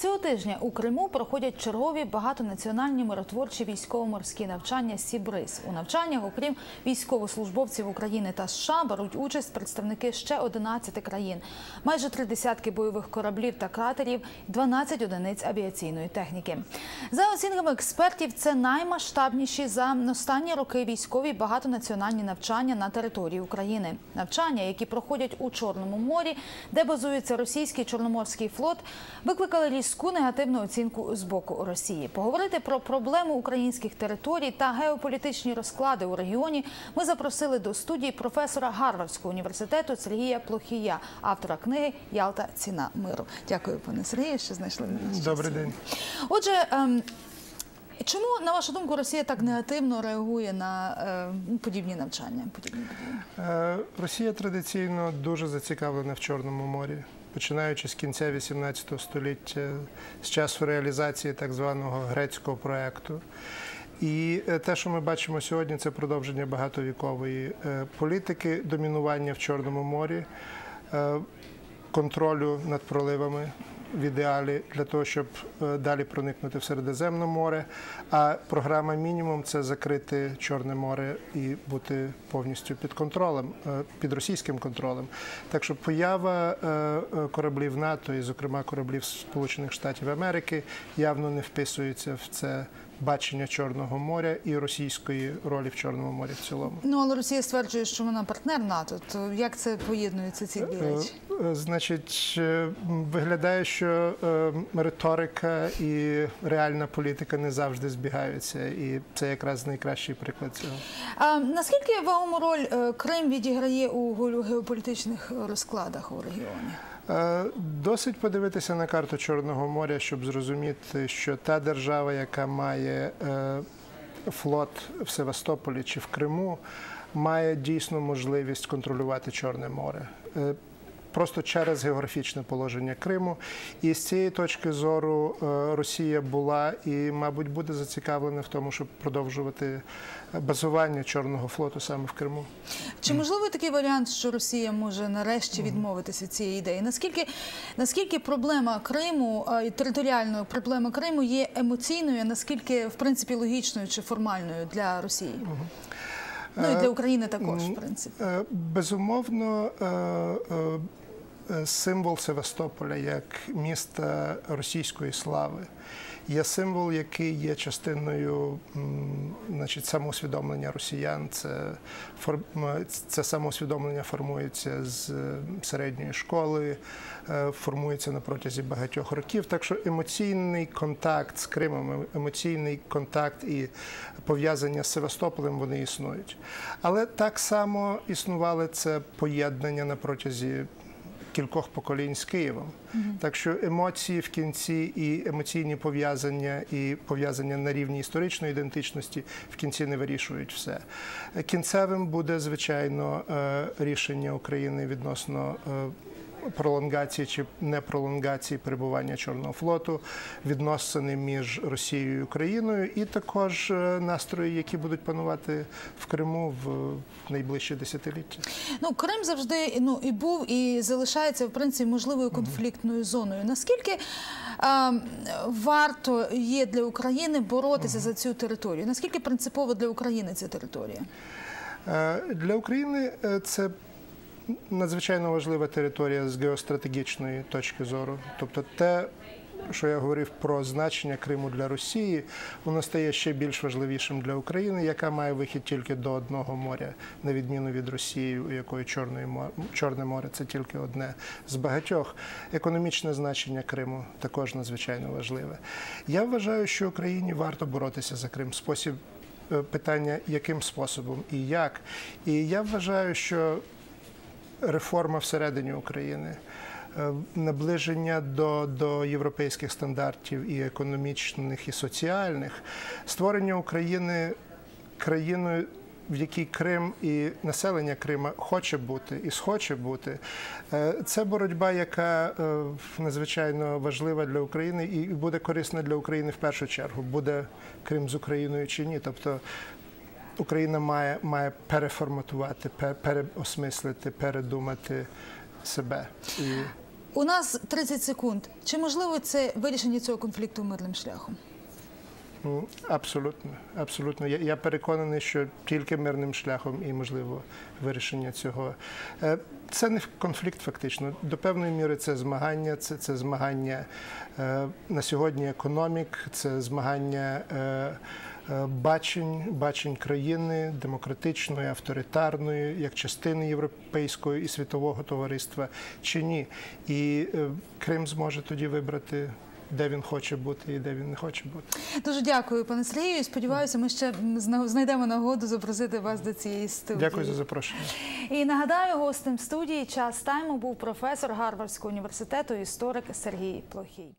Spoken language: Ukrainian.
Цього тижня у Криму проходять чергові багатонаціональні миротворчі військово-морські навчання Сібриз. У навчаннях, окрім військовослужбовців України та США, беруть участь представники ще 11 країн, майже три десятки бойових кораблів та катерів, 12 одиниць авіаційної техніки. За оцінками експертів, це наймасштабніші за останні роки військові багатонаціональні навчання на території України. Навчання, які проходять у Чорному морі, де базується російський чорноморський флот, викликали різку негативну оцінку з боку Росії. Поговорити про проблему українських територій та геополітичні розклади у регіоні ми запросили до студії професора Гарвардського університету Сергія Плохія, автора книги Ялта ціна миру. Дякую, пане Сергію, що знайшли мене. Добрий день. Отже. ем, Чому, на вашу думку, Росія так негативно реагує на е, подібні навчання? Подібні? Е, Росія традиційно дуже зацікавлена в Чорному морі, починаючи з кінця XVIII століття, з часу реалізації так званого грецького проекту. І е, те, що ми бачимо сьогодні, це продовження багатовікової е, політики, домінування в Чорному морі, е, контролю над проливами в ідеалі для того, щоб е, далі проникнути в Середземне море. А програма мінімум це закрити Чорне море і бути повністю під контролем, е, під російським контролем. Так що поява е, кораблів НАТО, і, зокрема, кораблів Сполучених Штатів Америки, явно не вписується в це. Бачення Чорного моря і російської ролі в Чорному морі в цілому. Ну але Росія стверджує, що вона партнер НАТО. То як це поєднується ці дві речі? Е, е, Значить, е, виглядає, що е, риторика і реальна політика не завжди збігаються, і це якраз найкращий приклад цього. А наскільки вагому роль е, Крим відіграє у ге- геополітичних розкладах у регіоні? Е, Досить подивитися на карту Чорного моря, щоб зрозуміти, що та держава, яка має е, флот в Севастополі чи в Криму, має дійсно можливість контролювати Чорне море. Е, Просто через географічне положення Криму, і з цієї точки зору е, Росія була і, мабуть, буде зацікавлена в тому, щоб продовжувати базування Чорного флоту саме в Криму. Чи можливий такий варіант, що Росія може нарешті відмовитися від цієї ідеї? Наскільки наскільки проблема Криму і територіальна проблема Криму є емоційною, а наскільки в принципі логічною чи формальною для Росії? Ну і для України також, в принципі. Е, Безумовно, е, е, е, символ Севастополя як міста російської слави є символ, який є частиною значить, самоусвідомлення росіян. Це, це самоусвідомлення формується з е, середньої школи, е, формується на протязі багатьох років. Так що емоційний контакт з Кримом, емоційний контакт і пов'язання з Севастополем вони існують. Але так само існували це поєднання на протязі кількох поколінь з Києвом. Так що емоції в кінці і емоційні пов'язання, і пов'язання на рівні історичної ідентичності в кінці не вирішують все. Кінцевим буде, звичайно, е, рішення України відносно. Пролонгації чи не пролонгації перебування Чорного флоту, відносини між Росією і Україною, і також е, настрої, які будуть панувати в Криму в найближчі десятиліття. Ну, Крим завжди ну, і був, і залишається в принципі можливою конфліктною зоною. Наскільки а, варто є для України боротися за цю територію? Наскільки принципово для України ця територія? Е, Для України е, це надзвичайно важлива територія з геостратегічної точки зору. Тобто, те, що я говорив про значення Криму для Росії, воно стає ще більш важливішим для України, яка має вихід тільки до одного моря, на відміну від Росії, у якої Чорне море, Чорне море це тільки одне з багатьох. Економічне значення Криму також надзвичайно важливе. Я вважаю, що Україні варто боротися за Крим. Спосіб е, питання, яким способом і як. І я вважаю, що реформа всередині України, е, наближення до, до європейських стандартів і економічних, і соціальних, створення України країною. В якій Крим і населення Крима хоче бути і схоче бути, Е, це боротьба, яка е, надзвичайно важлива для України і буде корисна для України в першу чергу. Буде Крим з Україною чи ні. Тобто Україна має, має переформатувати, пе- переосмислити, передумати себе. І У нас 30 секунд. Чи можливо це вирішення цього конфлікту мирним шляхом? Ну, Абсолютно, абсолютно. Я, я переконаний, що тільки мирним шляхом і можливо вирішення цього. Е, Це не конфлікт, фактично. До певної міри це змагання, це, це змагання е, на сьогодні економік, це змагання. Е, Бачень, бачень країни демократичної, авторитарної, як частини європейського і світового товариства, чи ні? І е, Крим зможе тоді вибрати, де він хоче бути і де він не хоче бути. Дуже дякую, пане Сергію. Сподіваюся, ми ще знайдемо нагоду запросити вас до цієї студії. Дякую за запрошення. І нагадаю, гостем студії час тайму був професор Гарвардського університету, історик Сергій Плохій.